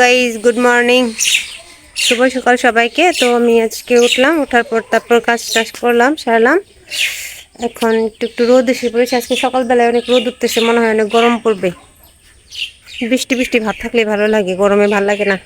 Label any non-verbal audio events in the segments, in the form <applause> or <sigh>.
Guys good morning শুভ সকাল সবাইকে। তো আমি আজকে উঠলাম ওঠার পর তারপর কাজ টাজ করলাম, সারলাম। এখন একটু একটু রোদ এসে পড়েছে। আজকে সকালবেলায় অনেক রোদ উঠতেছে, মনে হয় অনেক গরম পড়বে। বৃষ্টি বৃষ্টি ভাব থাকলে ভালো লাগে, গরমে ভালো লাগে না।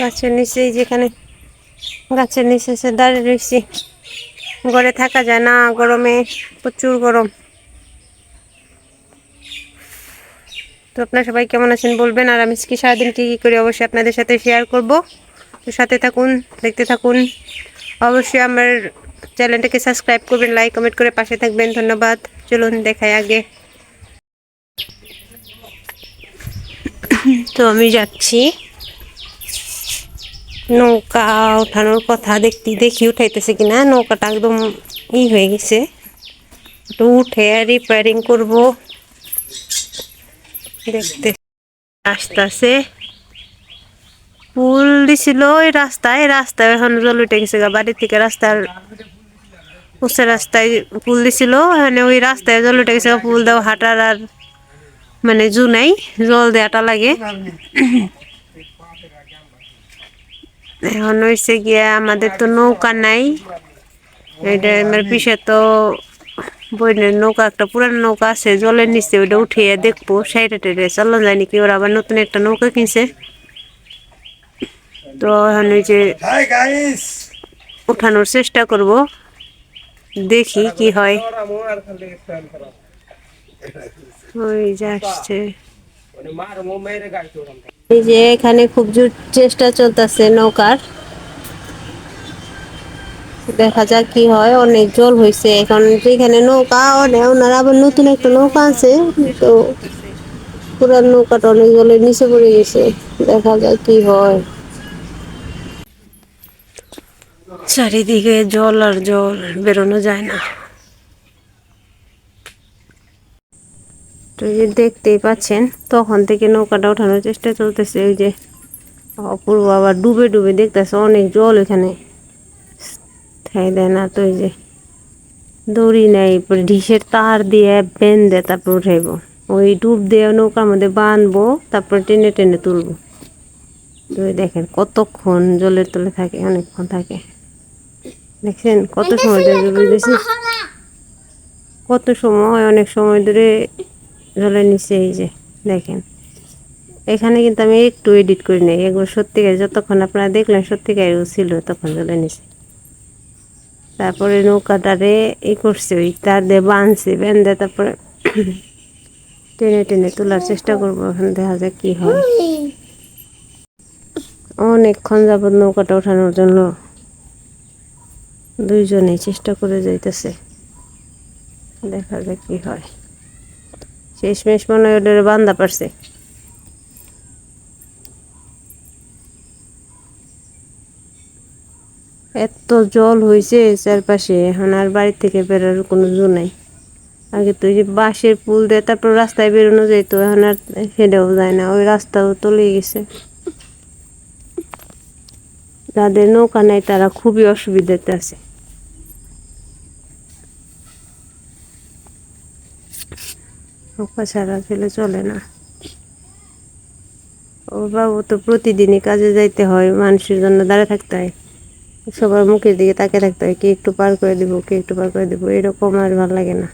গাছের নিচে যেখানে, গাছের নিচে এসে দাঁড়িয়ে রয়েছি ঘরে থাকা যায় না, গরমে প্রচুর গরম। তো আপনারা সবাই কেমন আছেন বলবেন, আর আমি কি সারাদিন কী কী করি অবশ্যই আপনাদের সাথে শেয়ার করব। তো সাথে থাকুন, দেখতে থাকুন। অবশ্যই আমার চ্যানেলটাকে সাবস্ক্রাইব করবেন লাইক কমেন্ট করে পাশে থাকবেন। ধন্যবাদ। চলুন, দেখাই আগে। তো আমি যাচ্ছি। নৌকা ওঠানোর কথা দেখতে, দেখি উঠাইতেছে কিনা। নৌকাটা একদম ই হয়ে গেছে। উঠে রিপেয়ারিং করব। দেখতে। আসতেছে। পুল দিছিল ওই রাস্তায় রাস্তায় এখন জল উঠে গেছে গা। বাড়ি থেকে রাস্তার উঁচা রাস্তায় পুল দিছিল, এখানে ওই রাস্তায় জল উঠে গেছে পুল দেওয়া হাঁটার আর মানে জু নাই, জল দেওয়াটা লাগে। এখন হয়েছে গিয়া আমাদের তো নৌকা নাই। এটা আমার পিছে তো বইনের নৌকা একটা পুরানো নৌকা আছে জলের নিচে ওইটা উঠিয়ে দেখব সাইডে টাইডে চালানো যায় নাকি ওরা আবার নতুন একটা নৌকা কিনছে। তো এখন ওই যে উঠানোর চেষ্টা করব দেখি কি হয়। ওই যে আসছে। এই যে এখানে খুব জোর চেষ্টা চলতেছে নৌকার। দেখা যাক কি হয় অনেক জল হয়েছে এখন যেখানে নৌকা অনেক ওনারা আবার নতুন একটা নৌকা আছে তো পুরান নৌকাটা অনেক জলের নিচে পড়ে গেছে। দেখা যাক কি হয়। চারিদিকে জল আর জল বেরোনো যায় না। তো যে দেখতেই পাচ্ছেন তখন থেকে নৌকাটা ওঠানোর চেষ্টা চলতেছে। ওই যে অপূর্ব আবার ডুবে ডুবে দেখতেছে অনেক জল এখানে। ঠাই দেয় না তো যে দড়ি নেই ঢিসের তার দিয়ে বেঁধে তারপর উঠাইব। ওই ডুব দিয়ে নৌকার মধ্যে বাঁধবো তারপর টেনে টেনে তুলবো। তো দেখেন কতক্ষণ জলের তলে থাকে অনেকক্ষণ থাকে। দেখছেন কত সময় ধরে দিয়েছি কত সময় অনেক সময় ধরে জলের নিচে এই যে দেখেন। এখানে কিন্তু আমি একটু এডিট করি নাই এগুলো সত্যিকার যতক্ষণ আপনারা দেখলেন সত্যিকার ছিল তখন জলের নিচে। তারপরে নৌকাটারে ই করছে, ওই তার দিয়ে বাঁধছে বেঁধে তারপরে টেনে টেনে তোলার চেষ্টা করব, এখন দেখা যাক কি হয়। অনেকক্ষণ যাবত নৌকাটা ওঠানোর জন্য দুইজনেই চেষ্টা করে যাইতেছে। দেখা যাক কি হয়। শেষমেশ মনে হয় ওদের বান্ধা পারছে। এত জল হয়েছে চারপাশে, এখন আর বাড়ি থেকে বেরোর কোনো জো নাই। আগে তো যে বাঁশের পুল দিয়ে তারপর রাস্তায় বেরোনো যেত এখন আর সেটাও যায় না, ওই রাস্তাও তলে গেছে। যাদের নৌকা নাই তারা খুবই অসুবিধাতে আছে। নৌকা ছাড়া ফেলে চলে না। ও বাবু তো প্রতিদিনই কাজে যাইতে হয়, মানুষের জন্য দাঁড়িয়ে থাকতে হয়। সবার মুখের দিকে তাকে থাকতে হয়, কে একটু পার করে দিব, কে একটু পার করে দিব, এরকম আর ভালো লাগে না।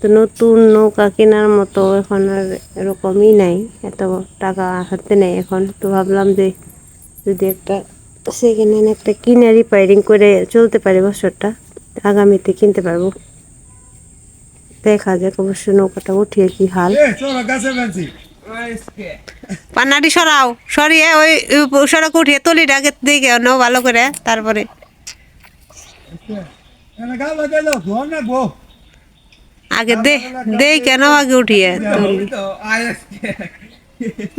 তো নতুন নৌকা কেনার মতো এখন আর এরকমই নাই, এত টাকা হাতে নেই এখন। তো ভাবলাম যে যদি একটা সেকেন্ড হ্যান্ড একটা কিনে রিপেয়ারিং করে চলতে পারি বছরটা, আগামীতে কিনতে পারব। দেখা যাক অবশ্য নৌকাটা উঠিয়ে কি হাল। পান্নাটি সরাও সরিয়ে ওই সড়ক উঠিয়ে তলিটা আগে দিকে নাও ভালো করে তারপরে। না আগে দে দে কেন আগে উঠিয়ে তুলি।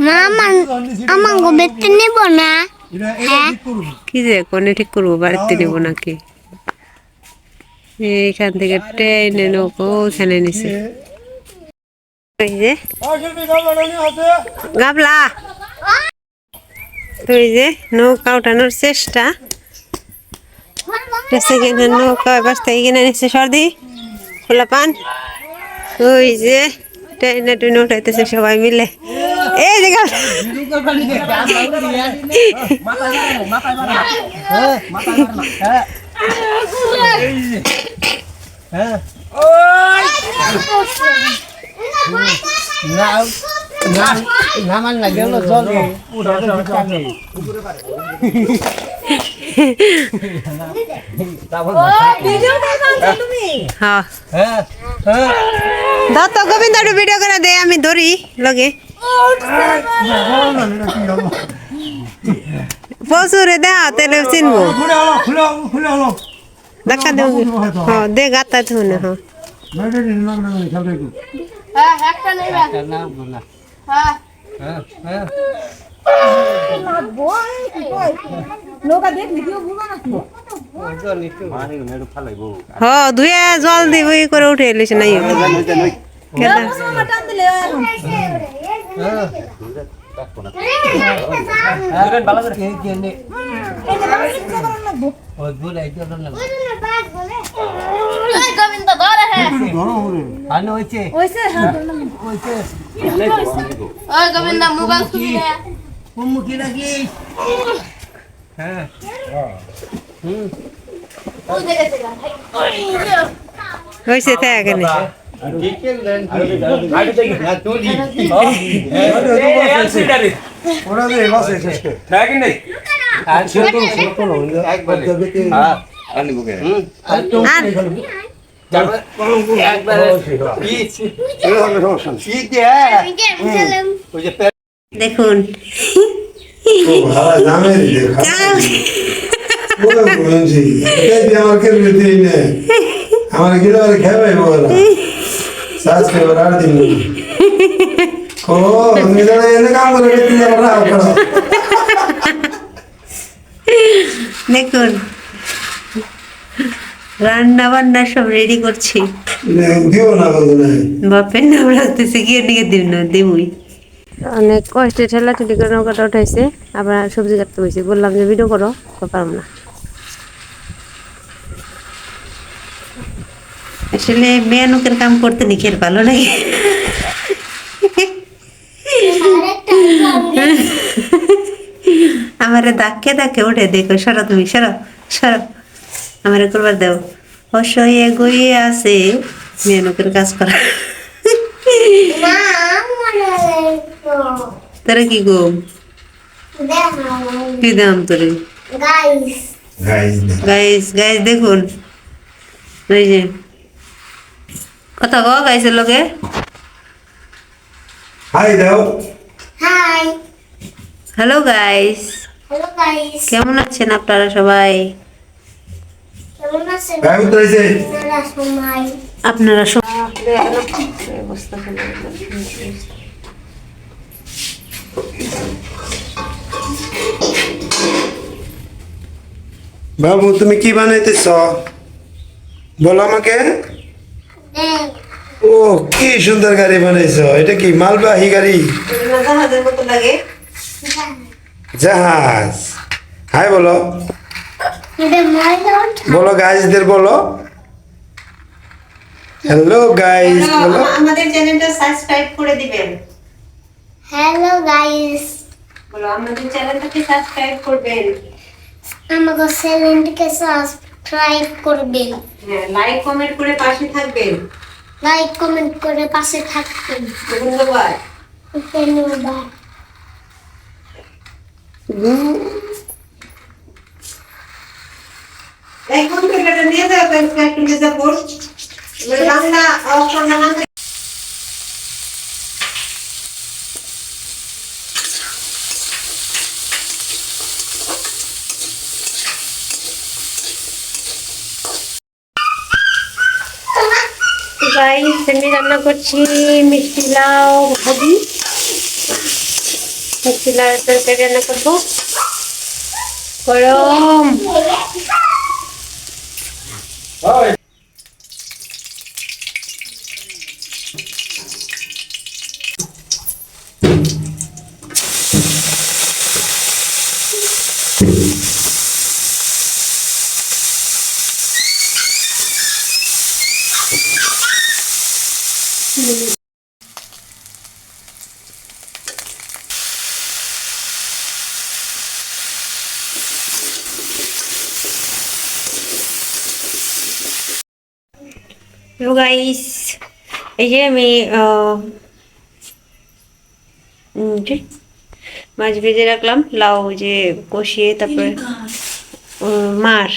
মামা আমার গোবেতে না? এটা এটা ঠিক করুন কি যে কোনে ঠিক করব বাড়িতে নেব নাকি? এইখান থেকে ট্রেনে নৌকো ওখানে নিছে। যে গাবলা তো এই যে নৌকা উঠানোর চেষ্টা। সেকেন্ড হ্যান্ড নৌকা বাস থেকে কিনে নিচ্ছে সর্দি। খোলা পান। ওই যে টেনে টুনে উঠাইতেছে সবাই মিলে। এই যে। গা- নামান না গেল জল দাও তো গোবিন্দ একটু ভিডিও করে দে আমি ধরি লগে পশুরে দেখা তাহলে চিনবো দেখা দেব হ্যাঁ দে গাতা হ্যাঁ না না খেলে একটু না না হ্যাঁ। হ্যাঁ হ্যাঁ। হ্যাঁ ধুয়ে জল দিব করে উঠে এলিস নাই। নে না গোবিন্দ হ্যাঁ। হ্যাঁ। হয়েছে। তাই এখানে ওরা যে বাসে শেষ করে আর শুধু একবার আর একবারে। ওই যে দেখুন ভাড়া দামে দেখা বলে বলছি এই দিয়ে আমার কেন দিই না আমার গিলা আর খাবে বলা সাজ বড় দিন ও এনে কাম করো দেখুন। রান্না বান্না সব রেডি করছি। দিও না বাপের নাম রাখতেছে গিয়ে নিয়ে দিব না দিবই অনেক কষ্টে ঠেলা ঠেলি করে নৌকাটা উঠাইছে আবার সবজি কাটতে হয়েছে বললাম যে ভিডিও করো তো পারলাম না। আসলে মেয়ে লোকের কাম করতে নিখের ভালো লাগে। আমারে ধাক্কে ধাক্কে উঠে দেখো সরো তুমি সরো সরো। আমারে করবার দেও। গইয়ে আছে। মেয়ে লোকের কাজ করা। তোরা কি গো? কি দাম তোরে? গাইস। গাইস দেখুন। এই যে। কথা কো গাইসের লগে হাই দাও। Hi. Hello guys. Hello guys. কেমন আছেন আপনারা সবাই? আপনারা বাবু তুমি কি বানাইতেছ? বলো আমাকে। ও কি সুন্দর গাড়ি বানাইছো। এটা কি মালবাহী গাড়ি? জাহাজের মতো লাগে। জাহাজ। হাই বলো। <laughs> বলো গাইজদের বলো। হ্যালো গাইজ বলো। আমাদের চ্যানেলটা সাবস্ক্রাইব করে দিবেন। হ্যালো গাইস বলো আমাদের চ্যানেলটাকে সাবস্ক্রাইব করবেন। আমাকে চ্যানেলটিকে সাবস্ক্রাইব করবেন। হ্যাঁ লাইক কমেন্ট করে পাশে থাকবেন। লাইক কমেন্ট করে পাশে থাকবেন। ধন্যবাদ। ধন্যবাদ। এই কম্পিউটারটা নিয়ে যাও তো একটু নিয়ে যাব বাংলা অক্ষর নাম গাইস আমি রান্না করছি মিষ্টি লাউ ভাজি মিষ্টি লাউ তরকারি রান্না করব গরম Bye. হ্যালো গাইস এই যে আমি মাছ ভেজে রাখলাম লাউ যে কষিয়ে তারপরে উম, মার।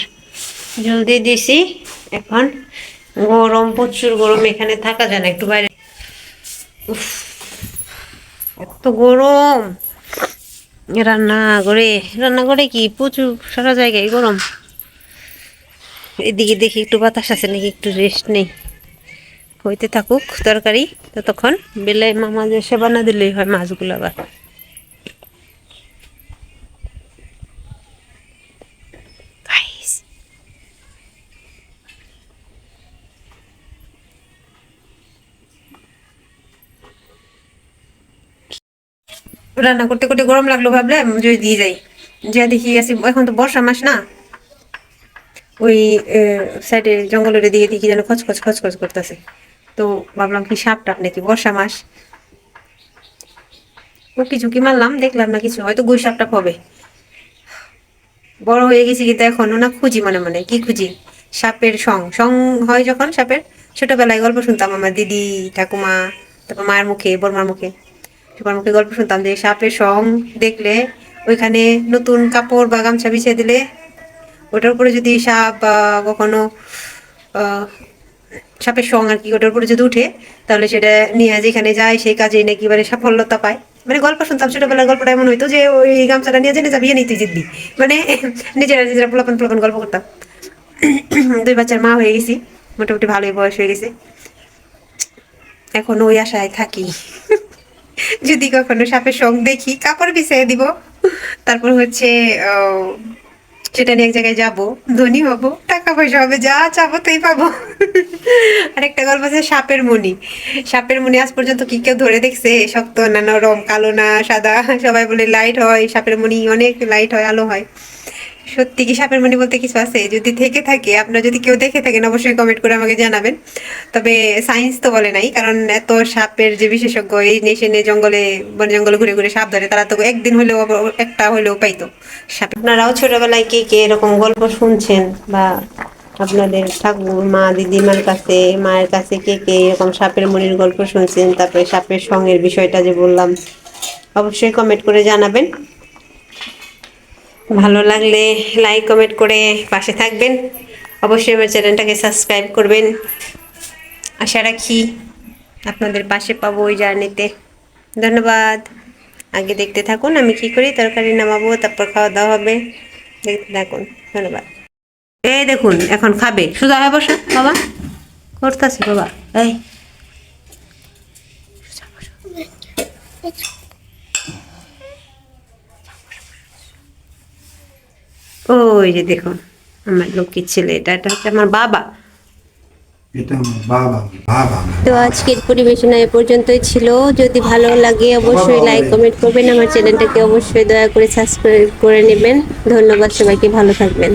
জল দিয়ে দিয়েছি এখন গরম প্রচুর গরম এখানে থাকা যায় না একটু বাইরে। এত গরম। রান্না করে রান্না করে কি? প্রচুর সারা জায়গায় গরম। এদিকে দেখি একটু বাতাস আছে নাকি একটু রেস্ট নেই। হইতে থাকুক তরকারি ততক্ষণ বেলায় মামা যে সেবা না দিলেই হয় মাছগুলো আবার। রান্না করতে করতে গরম লাগল ভাবলাম যদি দিয়ে যাই। যা দেখি আসি এখন তো বর্ষা মাস না। ওই সাইডে জঙ্গলের দিকে দেখি যেন খচখচ খচখচ করতেছে। তো ভাবলাম কি সাপ টাপ নাকি বর্ষা মাস? ও কিছু কি মারলাম, দেখলাম না কিছু, হয়তো গুই সাপ টাপ হবে বড় হয়ে গেছি কিন্তু এখনও না খুঁজি মনে মনে, কি খুঁজি? সাপের সং সং হয় যখন সাপের, ছোটবেলায় গল্প শুনতাম আমার দিদি, ঠাকুমা, তারপর মায়ের মুখে, বর্মার মুখে। সবার মুখে গল্প শুনতাম যে সাপের সং দেখলে ওইখানে নতুন কাপড় বা গামছা বিছিয়ে দিলে, ওটার উপরে যদি সাপ বা কখনো সাপের সং আর কি ওটার উপরে যদি উঠে, তাহলে সেটা নিয়ে যেখানে যায়, সেই কাজে নাকি মানে সাফল্যতা পায়। মানে গল্প শুনতাম ছোটবেলার গল্পটা এমন হইতো যে ওই গামছাটা নিয়ে জেনে যাবি নিতে জিতবি। মানে নিজেরা নিজেরা পোলাপন পোলাপন গল্প করতাম। দুই বাচ্চার মা হয়ে গেছি, মোটামুটি ভালোই বয়স হয়ে গেছে। এখন ওই আশায় থাকি। যদি কখনো সাপের সং দেখি, কাপড় বিছিয়ে দিব। তারপর হচ্ছে সেটা নিয়ে এক জায়গায় যাব, ধনী হব, টাকা পয়সা হবে, যা চাবো তাই পাবো। আর একটা গল্প আছে সাপের মণি সাপের মণি আজ পর্যন্ত কি কেউ ধরে দেখছে? শক্ত, নানা নরম কালো না, সাদা, সবাই বলে লাইট হয়, সাপের মণি অনেক লাইট হয়, আলো হয়। সত্যি কি সাপের মণি বলতে কিছু আছে? যদি থেকে থাকে, আপনারা যদি কেউ দেখে থাকেন, অবশ্যই কমেন্ট করে আমাকে জানাবেন। তবে সায়েন্স তো বলে নাই, কারণ এত সাপের যে বিশেষজ্ঞ, এই নেশনে জঙ্গলে, বন জঙ্গলে ঘুরে ঘুরে সাপ ধরে, তারা তো একদিন হলেও, একটা হলেও পাইতো সাপ। আপনারাও ছোটবেলায় কে কে এরকম গল্প শুনছেন? বা আপনাদের ঠাকুর, মা দিদিমার কাছে, মায়ের কাছে কে কে এরকম সাপের মনির গল্প শুনছেন? তারপরে সাপের সঙ্গের বিষয়টা যে বললাম, অবশ্যই কমেন্ট করে জানাবেন। ভালো লাগলে লাইক কমেন্ট করে পাশে থাকবেন। অবশ্যই আমার চ্যানেলটাকে সাবস্ক্রাইব করবেন। আশা রাখি আপনাদের পাশে পাবো ওই জার্নিতে। ধন্যবাদ। আগে দেখতে থাকুন, আমি কি করি? তরকারি নামাবো, তারপর খাওয়া দাওয়া হবে। দেখতে থাকুন। ধন্যবাদ। এই দেখুন, এখন খাবে। সোজা, হয়ে, বসা। বাবা, করতেছি, বাবা। এই। ওই যে দেখুন আমার লক্ষ্মীর ছেলে এটা এটা হচ্ছে আমার বাবা। এটা আমার বাবা বাবা আমার। তো আজকের পরিবেশনা এ পর্যন্তই ছিল। যদি ভালো লাগে অবশ্যই লাইক কমেন্ট করবেন। আমার চ্যানেলটাকে অবশ্যই দয়া করে সাবস্ক্রাইব করে নেবেন। ধন্যবাদ সবাইকে ভালো থাকবেন।